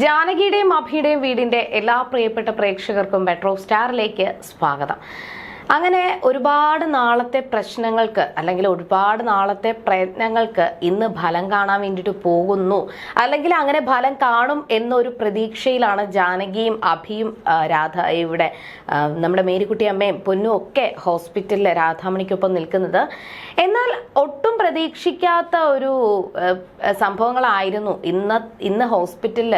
ജാനകിയുടെയും അഭിയുടെയും വീടിന്റെ എല്ലാ പ്രിയപ്പെട്ട പ്രേക്ഷകർക്കും മെട്രോ സ്റ്റാറിലേക്ക് സ്വാഗതം. അങ്ങനെ ഒരുപാട് നാളത്തെ പ്രശ്നങ്ങൾക്ക് അല്ലെങ്കിൽ ഒരുപാട് നാളത്തെ പ്രയത്നങ്ങൾക്ക് ഇന്ന് ഫലം കാണാൻ വേണ്ടിയിട്ട് പോകുന്നു. അല്ലെങ്കിൽ അങ്ങനെ ഫലം കാണും എന്നൊരു പ്രതീക്ഷയിലാണ് ജാനകിയും അഭിയും രാധ ഇവിടെ നമ്മുടെ മേരിക്കുട്ടി അമ്മയും പൊന്നും ഒക്കെ ഹോസ്പിറ്റലിൽ രാധാമണിക്കൊപ്പം നിൽക്കുന്നത്. എന്നാൽ ഒട്ടും പ്രതീക്ഷിക്കാത്ത ഒരു സംഭവങ്ങളായിരുന്നു ഇന്ന് ഇന്ന് ഹോസ്പിറ്റലിൽ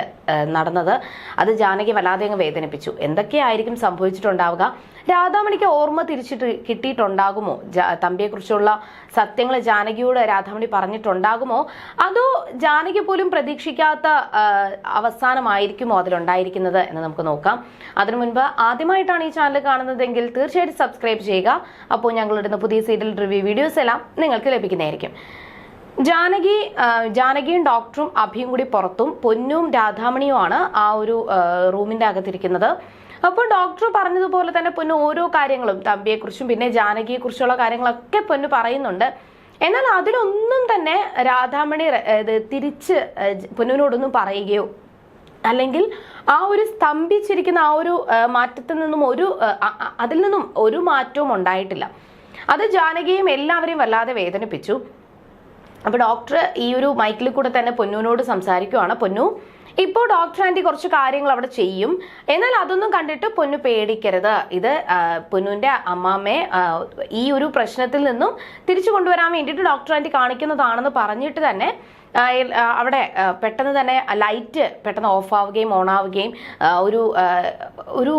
നടന്നത്. അത് ജാനകി വല്ലാതെ അങ്ങ് വേദനിപ്പിച്ചു. എന്തൊക്കെയായിരിക്കും സംഭവിച്ചിട്ടുണ്ടാവുക? രാധാമണിക്ക് ഓർമ്മ തിരിച്ചിട്ട് കിട്ടിയിട്ടുണ്ടാകുമോ? തമ്പിയെ തമ്പിയെക്കുറിച്ചുള്ള സത്യങ്ങൾ ജാനകിയോട് രാധാമണി പറഞ്ഞിട്ടുണ്ടാകുമോ? അതോ ജാനകി പോലും പ്രതീക്ഷിക്കാത്ത അവസാനമായിരിക്കുമോ അതിലുണ്ടായിരിക്കുന്നത് എന്ന് നമുക്ക് നോക്കാം. അതിനു മുൻപ് ആദ്യമായിട്ടാണ് ഈ ചാനൽ കാണുന്നതെങ്കിൽ തീർച്ചയായിട്ടും സബ്സ്ക്രൈബ് ചെയ്യുക. അപ്പോൾ ഞങ്ങൾ ഇടുന്ന പുതിയ സീരിയൽ റിവ്യൂ വീഡിയോസ് എല്ലാം നിങ്ങൾക്ക് ലഭിക്കുന്നതായിരിക്കും. ജാനകി ജാനകിയും ഡോക്ടറും അഭിയും കൂടി പുറത്തും. പൊന്നും രാധാമണിയുമാണ് ആ ഒരു റൂമിന്റെ അകത്തിരിക്കുന്നത്. അപ്പോൾ ഡോക്ടർ പറഞ്ഞതുപോലെ തന്നെ പൊന്നു ഓരോ കാര്യങ്ങളും തമ്പിയെക്കുറിച്ചും പിന്നെ ജാനകിയെക്കുറിച്ചുള്ള കാര്യങ്ങളൊക്കെ പൊന്നു പറയുന്നുണ്ട്. എന്നാൽ അതിലൊന്നും തന്നെ രാധാമണി തിരിച്ച് പൊന്നുവിനോടൊന്നും പറയുകയോ അല്ലെങ്കിൽ ആ ഒരു സ്തംഭിച്ചിരിക്കുന്ന ആ ഒരു മാറ്റത്തിൽ നിന്നും ഒരു അതിൽ നിന്നും ഒരു മാറ്റവും ഉണ്ടായിട്ടില്ല. അത് ജാനകിയും എല്ലാവരെയും വല്ലാതെ വേദനിപ്പിച്ചു. അപ്പോൾ ഡോക്ടർ ഈ ഒരു മൈക്കിൽ കൂടെ തന്നെ പൊന്നുവിനോട് സംസാരിക്കുവാണ്. പൊന്നു ഇപ്പോൾ ഡോക്ടർ ആന്റി കുറച്ച് കാര്യങ്ങൾ അവിടെ ചെയ്യും. എന്നാൽ അതൊന്നും കണ്ടിട്ട് പൊന്നു പേടിക്കരുത്. ഇത് പൊന്നുവിന്റെ അമ്മാമ്മയെ ഈ ഒരു പ്രശ്നത്തിൽ നിന്നും തിരിച്ചു കൊണ്ടുവരാൻ വേണ്ടിയിട്ട് ഡോക്ടർ ആന്റി കാണിക്കുന്നതാണെന്ന് പറഞ്ഞിട്ട് തന്നെ അവിടെ പെട്ടെന്ന് തന്നെ ലൈറ്റ് പെട്ടെന്ന് ഓഫ് ആവുകയും ഓൺ ആവുകയും ഒരു ഒരു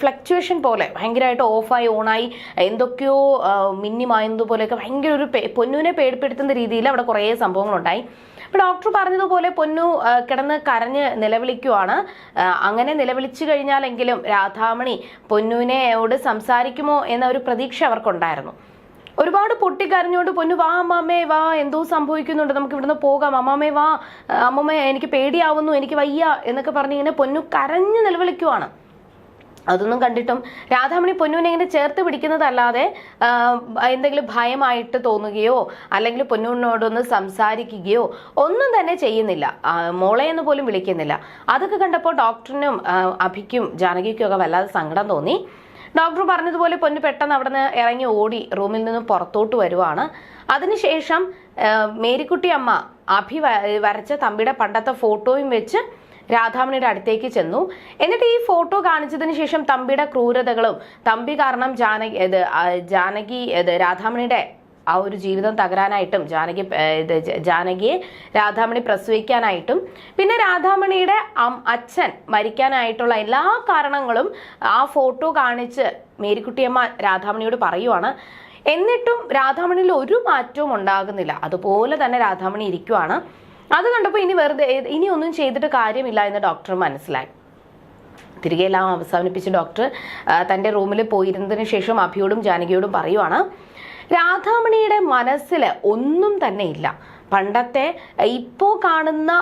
ഫ്ലക്ച്വേഷൻ പോലെ ഭയങ്കരമായിട്ട് ഓഫായി ഓണായി എന്തൊക്കെയോ മിന്നിമായതുപോലെയൊക്കെ മിന്നി ഭയങ്കര ഒരു പൊന്നുവിനെ പേടിപ്പെടുത്തുന്ന രീതിയിൽ അവിടെ കുറേ സംഭവങ്ങളുണ്ടായി. അപ്പോൾ ഡോക്ടർ പറഞ്ഞതുപോലെ പൊന്നു കിടന്ന് കരഞ്ഞ് നിലവിളിക്കുവാണ്. അങ്ങനെ നിലവിളിച്ചു കഴിഞ്ഞാലെങ്കിലും രാധാമണി പൊന്നുവിനെയോട് സംസാരിക്കുമോ എന്ന ഒരു പ്രതീക്ഷ അവർക്കുണ്ടായിരുന്നു. ഒരുപാട് പൊട്ടിക്കരഞ്ഞുകൊണ്ട് പൊന്നു വാ അമ്മാമ്മേ വാ എന്തോ സംഭവിക്കുന്നുണ്ട് നമുക്ക് ഇവിടുന്ന് പോകാം. അമ്മാമ്മേ വാ അമ്മമ്മ എനിക്ക് പേടിയാവുന്നു എനിക്ക് വയ്യ എന്നൊക്കെ പറഞ്ഞ് ഇങ്ങനെ പൊന്നു കരഞ്ഞു നിലവിളിക്കുവാണ്. അതൊന്നും കണ്ടിട്ടും രാധാമണി പൊന്നുവിനെ ഇങ്ങനെ ചേർത്ത് പിടിക്കുന്നതല്ലാതെ എന്തെങ്കിലും ഭയമായിട്ട് തോന്നുകയോ അല്ലെങ്കിൽ പൊന്നുവിനോടൊന്ന് സംസാരിക്കുകയോ ഒന്നും തന്നെ ചെയ്യുന്നില്ല. മോളെ എന്ന് പോലും വിളിക്കുന്നില്ല. അതൊക്കെ കണ്ടപ്പോൾ ഡോക്ടറിനും അഭിക്കും ജാനകിക്കും ഒക്കെ വല്ലാതെ സങ്കടം തോന്നി. ഡോക്ടർ പറഞ്ഞതുപോലെ പൊന്നു പെട്ടെന്ന് അവിടെ നിന്ന് ഇറങ്ങി ഓടി റൂമിൽ നിന്ന് പുറത്തോട്ട് വരുവാണ്. അതിനുശേഷം മേരിക്കുട്ടി അമ്മ അഭി വരച്ച തമ്പിയുടെ പണ്ടത്തെ ഫോട്ടോയും വെച്ച് രാധാമണിയുടെ അടുത്തേക്ക് ചെന്നു. എന്നിട്ട് ഈ ഫോട്ടോ കാണിച്ചതിന് ശേഷം തമ്പിയുടെ ക്രൂരതകളും തമ്പി കാരണം ജാനകി ഇത് ജാനകി ഇത് രാധാമണിയുടെ ആ ഒരു ജീവിതം തകരാനായിട്ടും ജാനകി ജാനകിയെ രാധാമണി പ്രസവിക്കാനായിട്ടും പിന്നെ രാധാമണിയുടെ അച്ഛൻ മരിക്കാനായിട്ടുള്ള എല്ലാ കാരണങ്ങളും ആ ഫോട്ടോ കാണിച്ച് മേരിക്കുട്ടിയമ്മ രാധാമണിയോട് പറയുവാണ്. എന്നിട്ടും രാധാമണിയിൽ ഒരു മാറ്റവും ഉണ്ടാകുന്നില്ല. അതുപോലെ തന്നെ രാധാമണി ഇരിക്കുവാണ്. അത് കണ്ടപ്പോൾ ഇനി വെറുതെ ഇനി ഒന്നും ചെയ്തിട്ട് കാര്യമില്ല എന്ന് ഡോക്ടർ മനസ്സിലായി. തിരികെ എല്ലാം അവസാനിപ്പിച്ച് ഡോക്ടർ തന്റെ റൂമിൽ പോയിരുന്നതിന് ശേഷം അഭിയോടും ജാനകിയോടും പറയുവാണ് രാധാമണിയുടെ മനസ്സിൽ ഒന്നും തന്നെ ഇല്ല. പണ്ടത്തെ ഇപ്പോൾ കാണുന്ന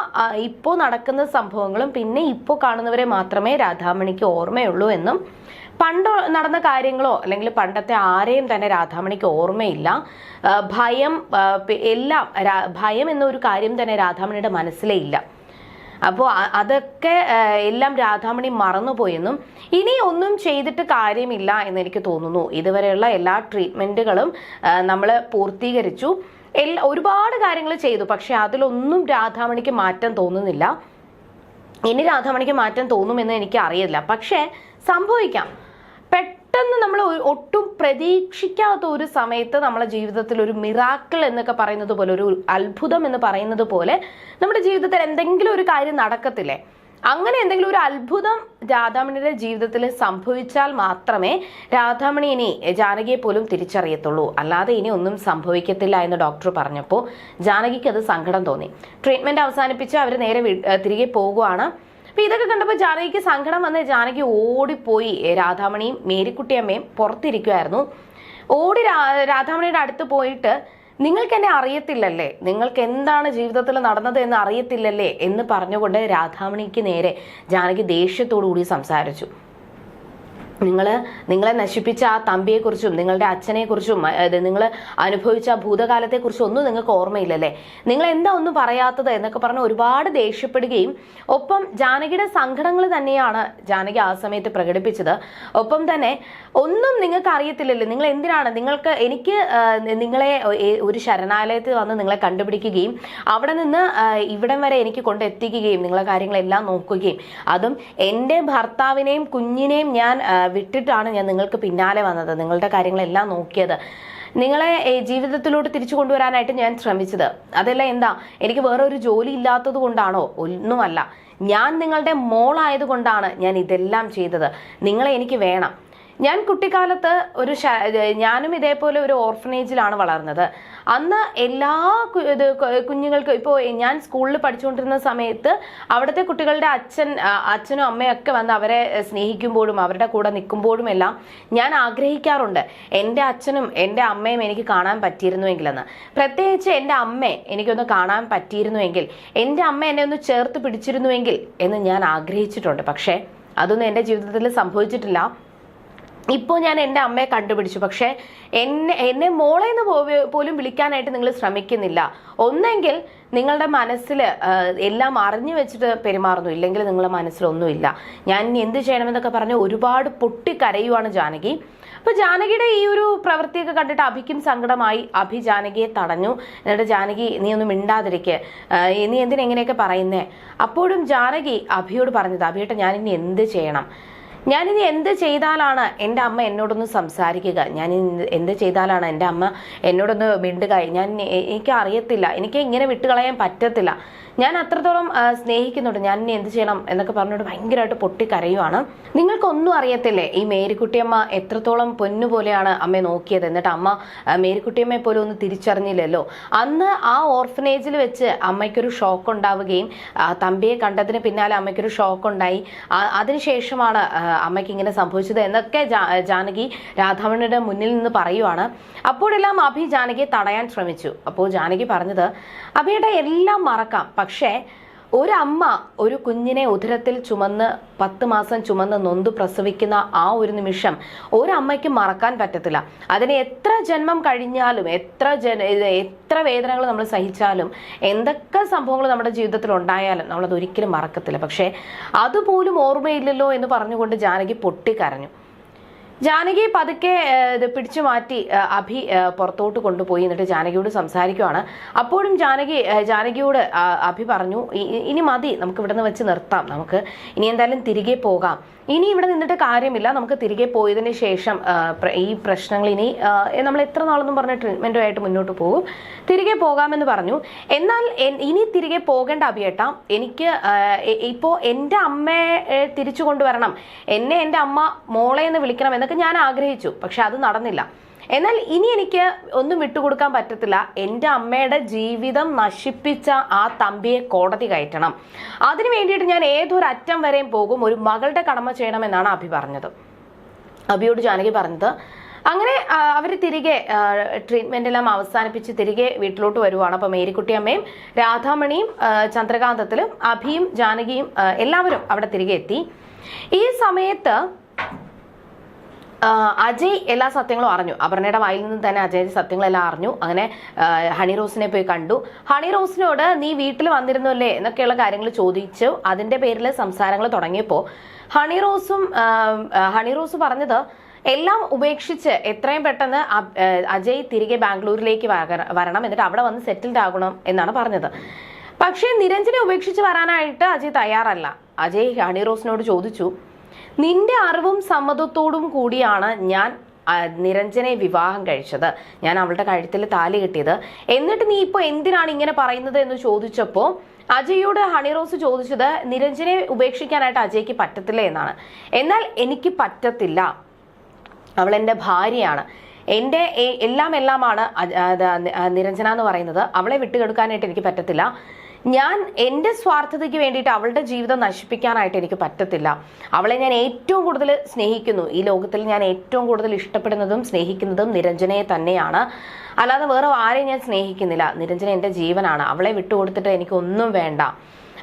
ഇപ്പോൾ നടക്കുന്ന സംഭവങ്ങളും പിന്നെ ഇപ്പോൾ കാണുന്നവരെ മാത്രമേ രാധാമണിക്ക് ഓർമ്മയുള്ളൂ എന്നും പണ്ട് നടന്ന കാര്യങ്ങളോ അല്ലെങ്കിൽ പണ്ടത്തെ ആരെയും തന്നെ രാധാമണിക്ക് ഓർമ്മയില്ല. ഭയം എല്ലാം ഭയം എന്നൊരു കാര്യം തന്നെ രാധാമണിയുടെ മനസ്സിലേ ഇല്ല. അപ്പോൾ അതൊക്കെ എല്ലാം രാധാമണി മറന്നുപോയെന്നും ഇനി ഒന്നും ചെയ്തിട്ട് കാര്യമില്ല എന്ന് എനിക്ക് തോന്നുന്നു. ഇതുവരെയുള്ള എല്ലാ ട്രീറ്റ്മെന്റുകളും നമ്മൾ പൂർത്തീകരിച്ചു. എല്ലാ ഒരുപാട് കാര്യങ്ങൾ ചെയ്തു പക്ഷെ അതിലൊന്നും രാധാമണിക്ക് മാറ്റം തോന്നുന്നില്ല. ഇനി രാധാമണിക്ക് മാറ്റം തോന്നുമെന്ന് എനിക്ക് അറിയില്ല പക്ഷേ സംഭവിക്കാം. പെട്ടെന്ന് നമ്മൾ ഒട്ടും പ്രതീക്ഷിക്കാത്ത ഒരു സമയത്ത് നമ്മളെ ജീവിതത്തിൽ ഒരു മിറാക്കിൾ എന്നൊക്കെ പറയുന്നത് പോലെ ഒരു അത്ഭുതം എന്ന് പറയുന്നത് പോലെ നമ്മുടെ ജീവിതത്തിൽ എന്തെങ്കിലും ഒരു കാര്യം നടക്കത്തില്ലേ? അങ്ങനെ എന്തെങ്കിലും ഒരു അത്ഭുതം രാധാമണിയുടെ ജീവിതത്തിൽ സംഭവിച്ചാൽ മാത്രമേ രാധാമണി ഇനി ജാനകിയെ പോലും തിരിച്ചറിയത്തുള്ളൂ. അല്ലാതെ ഇനി ഒന്നും സംഭവിക്കത്തില്ല എന്ന് ഡോക്ടർ പറഞ്ഞപ്പോൾ ജാനകിക്ക് അത് സങ്കടം തോന്നി. ട്രീറ്റ്മെന്റ് അവസാനിപ്പിച്ച് അവർ നേരെ തിരികെ പോകുവാണ്. അപ്പൊ ഇതൊക്കെ കണ്ടപ്പോൾ ജാനകിക്ക് സങ്കടം വന്ന് ജാനകി ഓടിപ്പോയി. രാധാമണിയും മേരിക്കുട്ടിയമ്മയും പുറത്തിരിക്കുമായിരുന്നു ഓടി രാധാമണിയുടെ അടുത്ത് പോയിട്ട് നിങ്ങൾക്ക് എന്നെ അറിയത്തില്ലല്ലേ? നിങ്ങൾക്ക് എന്താണ് ജീവിതത്തിൽ നടന്നത് എന്ന് അറിയത്തില്ലല്ലേ? എന്ന് പറഞ്ഞുകൊണ്ട് രാധാമണിക്ക് നേരെ ജാനകി ദേഷ്യത്തോടു കൂടി സംസാരിച്ചു. നിങ്ങൾ നിങ്ങളെ നശിപ്പിച്ച ആ തമ്പിയെക്കുറിച്ചും നിങ്ങളുടെ അച്ഛനെക്കുറിച്ചും നിങ്ങൾ അനുഭവിച്ച ഭൂതകാലത്തെക്കുറിച്ചും ഒന്നും നിങ്ങൾക്ക് ഓർമ്മയില്ലല്ലേ? നിങ്ങൾ എന്താ ഒന്നും പറയാത്തത് എന്നൊക്കെ പറഞ്ഞ് ഒരുപാട് ദേഷ്യപ്പെടുകയും ഒപ്പം ജാനകിയുടെ സങ്കടങ്ങൾ തന്നെയാണ് ജാനകി ആ സമയത്ത് പ്രകടിപ്പിച്ചത്. ഒപ്പം തന്നെ ഒന്നും നിങ്ങൾക്ക് അറിയത്തില്ലല്ലോ. നിങ്ങൾ എന്തിനാണ്? നിങ്ങൾക്ക് എനിക്ക് നിങ്ങളെ ഒരു ശരണാലയത്തിൽ വന്ന് നിങ്ങളെ കണ്ടുപിടിക്കുകയും അവിടെ നിന്ന് ഇവിടം വരെ എനിക്ക് കൊണ്ടെത്തിക്കുകയും നിങ്ങളെ കാര്യങ്ങളെല്ലാം നോക്കുകയും അതും എന്റെ ഭർത്താവിനെയും കുഞ്ഞിനെയും ഞാൻ വിട്ടിട്ടാണ് ഞാൻ നിങ്ങൾക്ക് പിന്നാലെ വന്നത്. നിങ്ങളുടെ കാര്യങ്ങളെല്ലാം നോക്കിയത്. നിങ്ങളെ ജീവിതത്തിലോട്ട് തിരിച്ചു കൊണ്ടുവരാനായിട്ട് ഞാൻ ശ്രമിച്ചത്. അതല്ല എന്താ? എനിക്ക് വേറെ ഒരു ജോലി ഇല്ലാത്തത് കൊണ്ടാണോ? ഒന്നുമല്ല. ഞാൻ നിങ്ങളുടെ മോളായതുകൊണ്ടാണ് ഞാൻ ഇതെല്ലാം ചെയ്തത്. നിങ്ങളെ എനിക്ക് വേണം. ഞാൻ കുട്ടിക്കാലത്ത് ഒരു ഞാനും ഇതേപോലെ ഒരു ഓർഫനേജിലാണ് വളർന്നത്. അന്ന് എല്ലാ കുഞ്ഞുങ്ങൾക്കും ഇപ്പോൾ ഞാൻ സ്കൂളിൽ പഠിച്ചുകൊണ്ടിരുന്ന സമയത്ത് അവിടുത്തെ കുട്ടികളുടെ അച്ഛൻ അച്ഛനും അമ്മയും ഒക്കെ വന്ന് അവരെ സ്നേഹിക്കുമ്പോഴും അവരുടെ കൂടെ നിൽക്കുമ്പോഴും എല്ലാം ഞാൻ ആഗ്രഹിക്കാറുണ്ട്. എന്റെ അച്ഛനും എന്റെ അമ്മയും എനിക്ക് കാണാൻ പറ്റിയിരുന്നുവെങ്കിലെന്ന് പ്രത്യേകിച്ച് എന്റെ അമ്മയെ എനിക്കൊന്ന് കാണാൻ പറ്റിയിരുന്നുവെങ്കിൽ എന്റെ അമ്മ എന്നെ ഒന്ന് ചേർത്ത് പിടിച്ചിരുന്നുവെങ്കിൽ എന്ന് ഞാൻ ആഗ്രഹിച്ചിട്ടുണ്ട്. പക്ഷേ അതൊന്നും എന്റെ ജീവിതത്തിൽ സംഭവിച്ചിട്ടില്ല. ഇപ്പോൾ ഞാൻ എന്റെ അമ്മയെ കണ്ടുപിടിച്ചു. പക്ഷേ എന്നെ എന്നെ മോളെ എന്ന് പോലും വിളിക്കാനായിട്ട് നിങ്ങൾ ശ്രമിക്കുന്നില്ല. ഒന്നെങ്കിൽ നിങ്ങളുടെ മനസ്സിൽ എല്ലാം അറിഞ്ഞു വെച്ചിട്ട് പെരുമാറുന്നു. ഇല്ലെങ്കിൽ നിങ്ങളുടെ മനസ്സിലൊന്നുമില്ല. ഞാൻ എന്ത് ചെയ്യണമെന്നൊക്കെ പറഞ്ഞ് ഒരുപാട് പൊട്ടിക്കരയുവാണ് ജാനകി. അപ്പോൾ ജാനകിയുടെ ഈ ഒരു പ്രവൃത്തിയൊക്കെ കണ്ടിട്ട് അഭിക്കും സങ്കടമായി. അഭി ജാനകിയെ തടഞ്ഞു. എന്നിട്ട് ജാനകി നീ ഒന്നും മിണ്ടാതിരിക്കേ. നീ എന്തിനെങ്ങനെയൊക്കെ പറയുന്നേ? അപ്പോഴും ജാനകി അഭിയോട് പറഞ്ഞത് അഭിയേട്ട ഞാൻ ഇനി എന്ത് ചെയ്യണം? ഞാനിനി എന്ത് ചെയ്താലാണ് എന്റെ അമ്മ എന്നോടൊന്ന് സംസാരിക്കുക? ഞാൻ എന്ത് ചെയ്താലാണ് എന്റെ അമ്മ എന്നോടൊന്ന് മിണ്ടുക? ഞാൻ എനിക്ക് അറിയത്തില്ല. എനിക്ക് ഇങ്ങനെ വിട്ടുകളയാൻ പറ്റത്തില്ല. ഞാൻ അത്രത്തോളം സ്നേഹിക്കുന്നുണ്ട്. ഞാൻ ഇനി എന്ത് ചെയ്യണം എന്നൊക്കെ പറഞ്ഞുകൊണ്ട് ഭയങ്കരമായിട്ട് പൊട്ടിക്കരയുവാണ്. നിങ്ങൾക്കൊന്നും അറിയത്തില്ലേ ഈ മേരിക്കുട്ടിയമ്മ എത്രത്തോളം പൊന്നു പോലെയാണ് അമ്മയെ നോക്കിയത്? എന്നിട്ട് അമ്മ മേരിക്കുട്ടിയമ്മയെ പോലും ഒന്ന് തിരിച്ചറിഞ്ഞില്ലല്ലോ. അന്ന് ആ ഓർഫനേജിൽ വെച്ച് അമ്മയ്ക്കൊരു ഷോക്ക് ഉണ്ടാവുകയും തമ്പിയെ കണ്ടതിന് പിന്നാലെ അമ്മയ്ക്കൊരു ഷോക്ക് ഉണ്ടായി അതിനുശേഷമാണ് അമ്മയ്ക്ക് ഇങ്ങനെ സംഭവിച്ചത് എന്നൊക്കെ ജാനകി രാധാമണിയുടെ മുന്നിൽ നിന്ന് പറയുവാണ്. അപ്പോഴെല്ലാം അഭി ജാനകിയെ തടയാൻ ശ്രമിച്ചു. അപ്പോൾ ജാനകി പറഞ്ഞത് അഭിയുടെ എല്ലാം മറക്കാം. പക്ഷേ ഒരമ്മ ഒരു കുഞ്ഞിനെ ഉദരത്തിൽ ചുമന്ന് പത്ത് മാസം ചുമന്ന് നൊന്തു പ്രസവിക്കുന്ന ആ ഒരു നിമിഷം ഒരമ്മയ്ക്ക് മറക്കാൻ പറ്റത്തില്ല. അതിന് എത്ര ജന്മം കഴിഞ്ഞാലും എത്ര ജന എത്ര വേദനകൾ നമ്മൾ സഹിച്ചാലും എന്തൊക്കെ സംഭവങ്ങൾ നമ്മുടെ ജീവിതത്തിൽ ഉണ്ടായാലും നമ്മളത് ഒരിക്കലും മറക്കത്തില്ല. പക്ഷേ അതുപോലും ഓർമ്മയില്ലല്ലോ എന്ന് പറഞ്ഞുകൊണ്ട് ജാനകി പൊട്ടിക്കരഞ്ഞു. ജാനകി പതുക്കെ ഇത് പിടിച്ചു മാറ്റി അഭി പുറത്തോട്ട് കൊണ്ടുപോയി എന്നിട്ട് ജാനകിയോട് സംസാരിക്കുവാണ്. അപ്പോഴും ജാനകി ജാനകിയോട് അഭി പറഞ്ഞു "ഇ- ഇ- ഇനി മതി നമുക്ക് ഇവിടെ നിന്ന് വെച്ച് നിർത്താം നമുക്ക് ഇനി എന്തായാലും തിരികെ പോകാം. ഇനി ഇവിടെ നിന്നിട്ട് കാര്യമില്ല നമുക്ക് തിരികെ പോയതിന് ശേഷം ഈ പ്രശ്നങ്ങൾ ഇനി നമ്മൾ എത്ര നാളെന്നും പറഞ്ഞ ട്രീറ്റ്മെന്റുമായിട്ട് മുന്നോട്ട് പോകും. തിരികെ പോകാമെന്ന് പറഞ്ഞു. എന്നാൽ ഇനി തിരികെ പോകേണ്ട അഭിയേട്ട എനിക്ക് ഇപ്പോൾ ഇപ്പോ എന്റെ അമ്മയെ തിരിച്ചു കൊണ്ടുവരണം. എന്നെ എന്റെ അമ്മ മോളെ എന്ന് വിളിക്കണം എന്നൊക്കെ ഞാൻ ആഗ്രഹിച്ചു പക്ഷെ അത് നടന്നില്ല. എന്നാൽ ഇനി എനിക്ക് ഒന്നും വിട്ടുകൊടുക്കാൻ പറ്റത്തില്ല. എന്റെ അമ്മയുടെ ജീവിതം നശിപ്പിച്ച ആ തമ്പിയെ കോടതി കയറ്റണം. അതിനു വേണ്ടിയിട്ട് ഞാൻ ഏതൊരു അറ്റം വരെയും പോകും ഒരു മകളുടെ കടമ ചെയ്യണമെന്നാണ് അഭി പറഞ്ഞത്. അഭിയോട് ജാനകി പറഞ്ഞത് അങ്ങനെ അവർ തിരികെ ട്രീറ്റ്മെന്റ് എല്ലാം അവസാനിപ്പിച്ച് തിരികെ വീട്ടിലോട്ട് വരുവാണ്. മേരിക്കുട്ടി അമ്മയും രാധാമണിയും ചന്ദ്രകാന്തത്തിലും അഭിയും ജാനകിയും എല്ലാവരും അവിടെ തിരികെ എത്തി. ഈ സമയത്ത് അജയ് എല്ലാ സത്യങ്ങളും അറിഞ്ഞു. അപർണയുടെ വായിൽ നിന്ന് തന്നെ അജയ് സത്യങ്ങളെല്ലാം അറിഞ്ഞു. അങ്ങനെ ഹണി റോസിനെ പോയി കണ്ടു. ഹണി റോസിനോട് നീ വീട്ടിൽ വന്നിരുന്നല്ലേ? എന്നൊക്കെയുള്ള കാര്യങ്ങൾ ചോദിച്ചു. അതിന്റെ പേരിൽ സംസാരങ്ങൾ തുടങ്ങിയപ്പോൾ ഹണി റോസും ഹണി റോസ് പറഞ്ഞത് എല്ലാം ഉപേക്ഷിച്ച് എത്രയും പെട്ടെന്ന് അജയ് തിരികെ ബാംഗ്ലൂരിലേക്ക് വര- വരണം. എന്നിട്ട് അവിടെ വന്ന് സെറ്റിൽഡ് ആകണം എന്നാണ് പറഞ്ഞത്. പക്ഷേ നിരഞ്ജനെ ഉപേക്ഷിച്ച് വരാനായിട്ട് അജയ് തയ്യാറല്ല. അജയ് ഹണി റോസിനോട് ചോദിച്ചു നിന്റെ അറിവും സമ്മതത്തോടും കൂടിയാണ് ഞാൻ നിരഞ്ജനെ വിവാഹം കഴിച്ചത്. ഞാൻ അവളുടെ കഴുത്തിൽ താലി കെട്ടിയത്. എന്നിട്ട് നീ ഇപ്പോൾ എന്തിനാണ് ഇങ്ങനെ പറയുന്നത് എന്ന് ചോദിച്ചപ്പോൾ അജയോട് ഹണിറോസ് ചോദിച്ചത് നിരഞ്ജനെ ഉപേക്ഷിക്കാനായിട്ട് അജയ്ക്ക് പറ്റത്തില്ല? എന്നാണ്. എന്നാൽ എനിക്ക് പറ്റത്തില്ല. അവൾ എന്റെ ഭാര്യയാണ്. എന്റെ എല്ലാം എല്ലാമാണ് നിരഞ്ജന എന്ന് പറയുന്നത്. അവളെ വിട്ടുകെടുക്കാനായിട്ട് എനിക്ക് പറ്റത്തില്ല. ഞാൻ എന്റെ സ്വാർത്ഥതയ്ക്ക് വേണ്ടിയിട്ട് അവളുടെ ജീവിതം നശിപ്പിക്കാനായിട്ട് എനിക്ക് പറ്റത്തില്ല. അവളെ ഞാൻ ഏറ്റവും കൂടുതൽ സ്നേഹിക്കുന്നു. ഈ ലോകത്തിൽ ഞാൻ ഏറ്റവും കൂടുതൽ ഇഷ്ടപ്പെടുന്നതും സ്നേഹിക്കുന്നതും നിരഞ്ജനയെ തന്നെയാണ്. അല്ലാതെ വേറെ ആരെയും ഞാൻ സ്നേഹിക്കുന്നില്ല. നിരഞ്ജന എന്റെ ജീവനാണ്. അവളെ വിട്ടുകൊടുത്തിട്ട് എനിക്കൊന്നും വേണ്ട.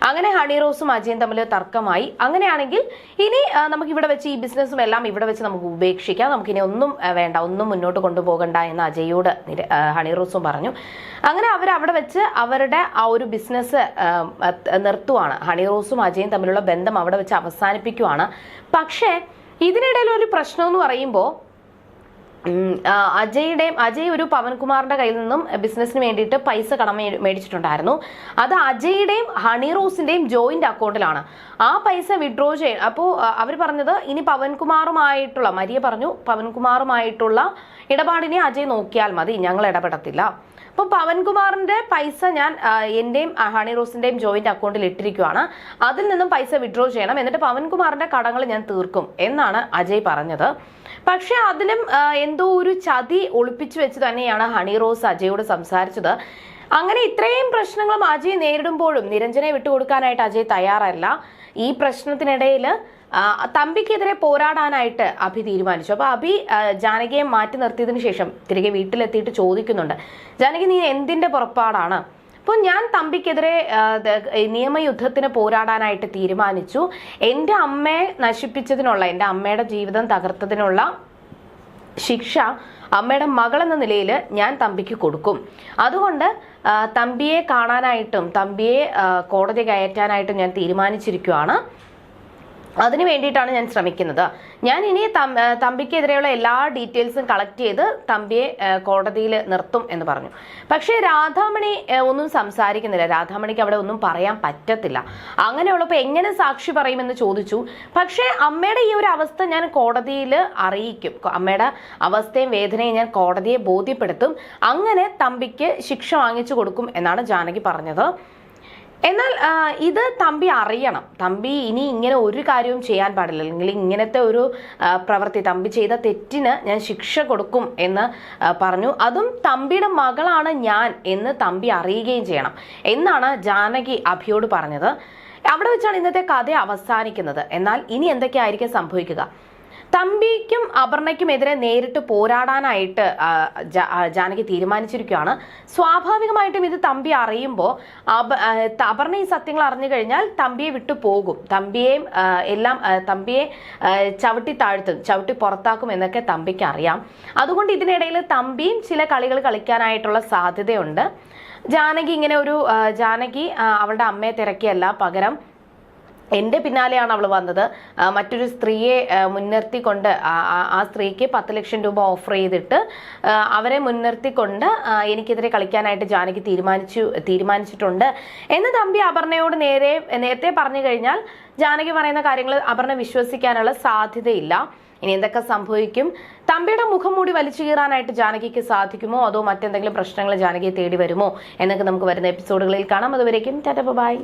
അങ്ങനെ ഹണി റോസും അജയും തമ്മിൽ തർക്കമായി. അങ്ങനെയാണെങ്കിൽ ഇനി നമുക്ക് ഇവിടെ വെച്ച് ഈ ബിസിനസ്സും എല്ലാം ഇവിടെ വെച്ച് നമുക്ക് ഉപേക്ഷിക്കാം. നമുക്കിനി ഒന്നും വേണ്ട. ഒന്നും മുന്നോട്ട് കൊണ്ടുപോകണ്ട എന്ന് അജയോട് ഹണി റോസും പറഞ്ഞു. അങ്ങനെ അവർ അവിടെ വെച്ച് അവരുടെ ആ ഒരു ബിസിനസ് നിർത്തുവാണ്. ഹണി റോസും അജയും തമ്മിലുള്ള ബന്ധം അവിടെ വെച്ച് അവസാനിപ്പിക്കുവാണ്. പക്ഷേ ഇതിനിടയിൽ ഒരു പ്രശ്നം എന്ന് പറയുമ്പോൾ അജയുടെയും അജയ് ഒരു പവൻകുമാറിന്റെ കയ്യിൽ നിന്നും ബിസിനസ്സിന് വേണ്ടിയിട്ട് പൈസ കടം മേടിച്ചിട്ടുണ്ടായിരുന്നു. അത് അജയുടെയും ഹണി റോസിന്റെയും ജോയിന്റ് അക്കൗണ്ടിലാണ്. ആ പൈസ വിഡ്രോ ചെയ്യ അപ്പോൾ അവർ പറഞ്ഞത് ഇനി പവൻകുമാറുമായിട്ടുള്ള മരിയ പറഞ്ഞു പവൻകുമാറുമായിട്ടുള്ള ഇടപാടിനെ അജയ് നോക്കിയാൽ മതി ഞങ്ങൾ ഇടപെടത്തില്ല. അപ്പോൾ പവൻകുമാറിന്റെ പൈസ ഞാൻ എന്റെയും ഹണി റോസിന്റെയും ജോയിന്റ് അക്കൗണ്ടിൽ ഇട്ടിരിക്കുകയാണ് അതിൽ നിന്നും പൈസ വിഡ്രോ ചെയ്യണം എന്നിട്ട് പവൻകുമാറിന്റെ കടങ്ങൾ ഞാൻ തീർക്കും എന്നാണ് അജയ് പറഞ്ഞത്. പക്ഷെ അതിലും എന്തോ ഒരു ചതി ഒളിപ്പിച്ചു വെച്ച് തന്നെയാണ് ഹണി റോസ് അജയോട് സംസാരിച്ചത്. അങ്ങനെ ഇത്രയും പ്രശ്നങ്ങളും അജയ് നേരിടുമ്പോഴും നിരഞ്ജനെ വിട്ടുകൊടുക്കാനായിട്ട് അജയ് തയ്യാറല്ല. ഈ പ്രശ്നത്തിനിടയിൽ തമ്പിക്കെതിരെ പോരാടാനായിട്ട് അഭി തീരുമാനിച്ചു. അപ്പൊ അഭി ജാനകിയെ മാറ്റി നിർത്തിയതിനു ശേഷം തിരികെ വീട്ടിലെത്തിയിട്ട് ചോദിക്കുന്നുണ്ട്. ജാനകി നീ എന്തിന്റെ പുറപ്പാടാണ്? അപ്പോൾ ഞാൻ തമ്പിക്കെതിരെ നിയമയുദ്ധത്തിന് പോരാടാനായിട്ട് തീരുമാനിച്ചു. എന്റെ അമ്മയെ നശിപ്പിച്ചതിനുള്ള എന്റെ അമ്മയുടെ ജീവിതം തകർത്തതിനുള്ള ശിക്ഷ അമ്മയുടെ മകൾ എന്ന നിലയിൽ ഞാൻ തമ്പിക്ക് കൊടുക്കും. അതുകൊണ്ട് തമ്പിയെ കാണാനായിട്ടും തമ്പിയെ കോടതി കയറ്റാനായിട്ടും ഞാൻ തീരുമാനിച്ചിരിക്കുകയാണ് അതിനു വേണ്ടിയിട്ടാണ് ഞാൻ ശ്രമിക്കുന്നത്. ഞാൻ ഇനി തമ്പിക്കെതിരെയുള്ള എല്ലാ ഡീറ്റെയിൽസും കളക്ട് ചെയ്ത് തമ്പിയെ കോടതിയിൽ നിർത്തും എന്ന് പറഞ്ഞു. പക്ഷേ രാധാമണി ഒന്നും സംസാരിക്കുന്നില്ല. രാധാമണിക്ക് അവിടെ ഒന്നും പറയാൻ പറ്റത്തില്ല. അങ്ങനെയുള്ളപ്പോൾ എങ്ങനെ സാക്ഷി പറയുമെന്ന് ചോദിച്ചു. പക്ഷേ അമ്മയുടെ ഈ ഒരു അവസ്ഥ ഞാൻ കോടതിയിൽ അറിയിക്കും. അമ്മയുടെ അവസ്ഥയും വേദനയും ഞാൻ കോടതിയെ ബോധ്യപ്പെടുത്തും. അങ്ങനെ തമ്പിക്ക് ശിക്ഷ വാങ്ങിച്ചു കൊടുക്കും എന്നാണ് ജാനകി പറഞ്ഞത്. എന്നാൽ ഇത് തമ്പി അറിയണം. തമ്പി ഇനി ഇങ്ങനെ ഒരു കാര്യവും ചെയ്യാൻ പാടില്ല. അല്ലെങ്കിൽ ഇങ്ങനത്തെ ഒരു പ്രവൃത്തി തമ്പി ചെയ്ത തെറ്റിന് ഞാൻ ശിക്ഷ കൊടുക്കും എന്ന് പറഞ്ഞു. അതും തമ്പിയുടെ മകളാണ് ഞാൻ എന്ന് തമ്പി അറിയുകയും ചെയ്യണം. എന്നാണ് ജാനകി അഭിയോട് പറഞ്ഞത്. അവിടെ വെച്ചാണ് ഇന്നത്തെ കഥ അവസാനിക്കുന്നത്. എന്നാൽ ഇനി എന്തൊക്കെയായിരിക്കും സംഭവിക്കുക? തമ്പിക്കും അപർണയ്ക്കും എതിരെ നേരിട്ട് പോരാടാനായിട്ട് ജാനകി തീരുമാനിച്ചിരിക്കുകയാണ്. സ്വാഭാവികമായിട്ടും ഇത് തമ്പി അറിയുമ്പോൾ അപ- അപർണ ഈ സത്യങ്ങൾ അറിഞ്ഞു കഴിഞ്ഞാൽ തമ്പിയെ വിട്ടു പോകും. തമ്പിയെയും എല്ലാം തമ്പിയെ ചവിട്ടി താഴ്ത്തും ചവിട്ടി പുറത്താക്കും എന്നൊക്കെ തമ്പിക്ക് അറിയാം അതുകൊണ്ട് ഇതിനിടയിൽ തമ്പിയും ചില കളികൾ കളിക്കാനായിട്ടുള്ള സാധ്യതയുണ്ട്. ജാനകി ഇങ്ങനെ ഒരു ജാനകി അവളുടെ അമ്മയെ തിരക്കിയല്ല. പകരം എന്റെ പിന്നാലെയാണ് അവൾ വന്നത്. മറ്റൊരു സ്ത്രീയെ മുൻനിർത്തിക്കൊണ്ട് ആ- സ്ത്രീക്ക് പത്ത് ലക്ഷം രൂപ ഓഫർ ചെയ്തിട്ട് അവരെ മുൻനിർത്തിക്കൊണ്ട് എനിക്കെതിരെ കളിക്കാനായിട്ട് ജാനകി തീരുമാനിച്ചു തീരുമാനിച്ചിട്ടുണ്ട്. എന്ന് തമ്പി അപർണയോട് നേരെ നേരത്തെ പറഞ്ഞു കഴിഞ്ഞാൽ ജാനകി പറയുന്ന കാര്യങ്ങൾ അപർണ വിശ്വസിക്കാനുള്ള സാധ്യതയില്ല. ഇനി എന്തൊക്കെ സംഭവിക്കും? തമ്പിയുടെ മുഖം മൂടി വലിച്ചു കീറാനായിട്ട് ജാനകിക്ക് സാധിക്കുമോ? അതോ മറ്റെന്തെങ്കിലും പ്രശ്നങ്ങൾ ജാനകിയെ തേടി വരുമോ? എന്നൊക്കെ നമുക്ക് വരുന്ന എപ്പിസോഡുകളിൽ കാണാം. അതുവരേക്കും ടാറ്റ ബൈ.